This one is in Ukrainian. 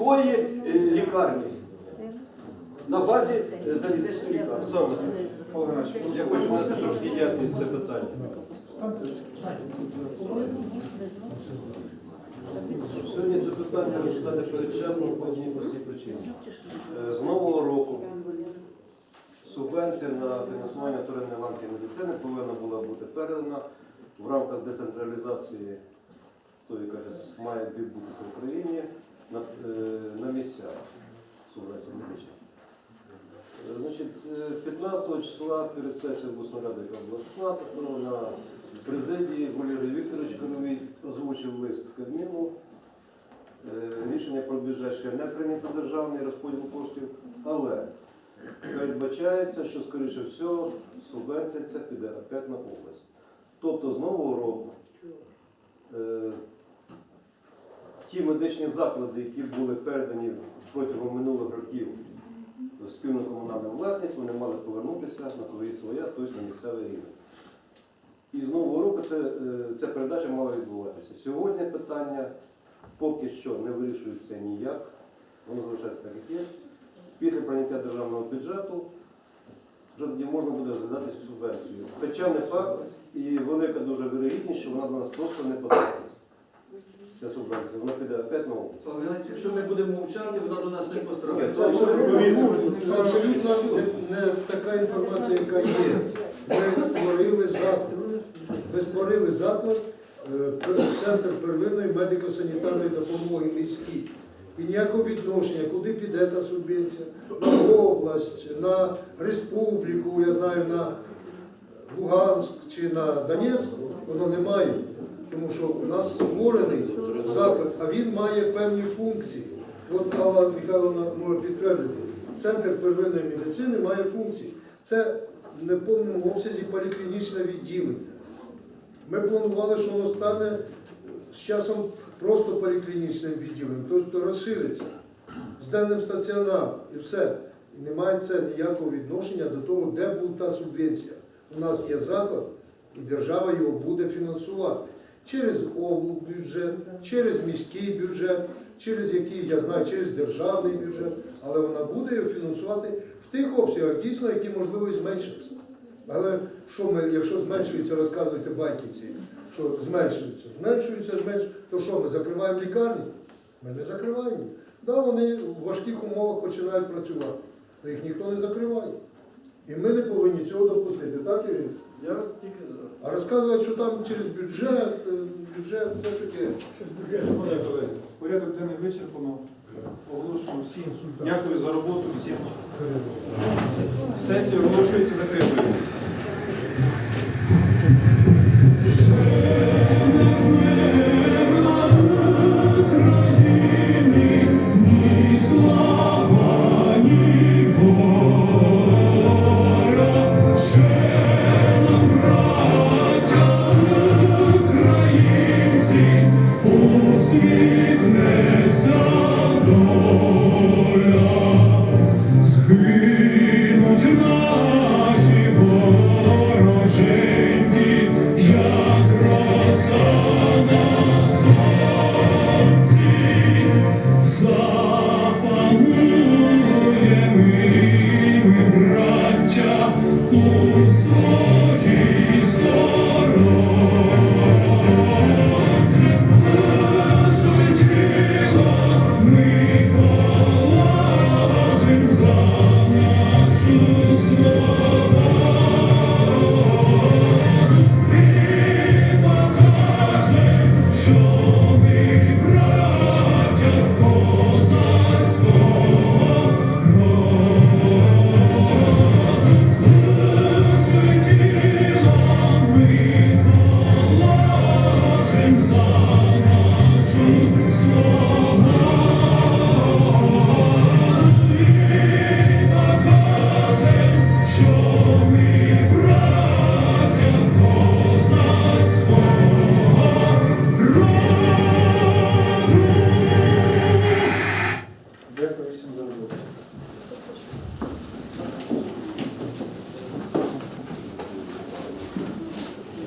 Тої е, лікарні на базі е, залізничної лікарні. Павло я хочу внести трошки ясність це питання. Сьогодні це питання розглядати передчасно по одній простій причині. Е, З нового року субвенція на фінансування вторинної ланки медицини повинна була бути передана в рамках децентралізації, то яка має відбутися в Україні, на, е, на місця субвенції медичних. Е, Значить, е, 15 числа перед сесією обласної ради, яка була 16-го, на президії Валерій Вікторович Коровій озвучив лист Кабміну. Е, Рішення про бюджет ще не прийнято державний розподіл коштів, але передбачається, що, скоріше всього, субвенція ця піде опять на область. Тобто з нового року е, ті медичні заклади, які були передані протягом минулих років в спільну комунальну власність, вони мали повернутися на свої своя, тобто на місцевий рівень. І з нового року це, е, ця передача мала відбуватися. Сьогодні питання поки що не вирішується ніяк, воно залишається так, як є. Після прийняття державного бюджету вже тоді можна буде розглядати цю субвенцію. Хоча не факт і велика дуже вірогідність, що вона до нас просто не потрапить. Ця субвенція, вона піде опять на область. Якщо ми будемо мовчати, вона до нас не Ні, потрапить. це абсолютно абсолютно не, не така інформація, яка є. Ми створили заклад, ми створили заклад, е, пер- центр первинної медико-санітарної допомоги міський. І ніякого відношення, куди піде та субвенція, на область, на республіку, я знаю, на Луганськ чи на Донецьк, воно немає. Тому що у нас створений заклад, а він має певні функції. От Алла Михайловна може підтвердити. Центр первинної медицини має функції. Це в неповному обсязі поліклінічне відділення. Ми планували, що воно стане з часом просто поліклінічним відділенням, тобто розшириться з денним стаціонаром і все. І немає це ніякого відношення до того, де буде та субвенція. У нас є заклад, і держава його буде фінансувати через облбюджет, через міський бюджет, через який, я знаю, через державний бюджет, але вона буде його фінансувати в тих обсягах, дійсно, які можливо і зменшаться. Але що ми, якщо зменшується, розказуєте байки ці, що зменшується, зменшується, зменшується, то що ми закриваємо лікарні? Ми не закриваємо. Да, вони в важких умовах починають працювати, але їх ніхто не закриває. І ми не повинні цього допустити, так? Я тільки за. А розказувати, що там через бюджет, е, бюджет все таке. Колеги, порядок денний вичерпано. Оголошуємо всім. Дякую за роботу всім. Сесія оголошується закритою. Deus é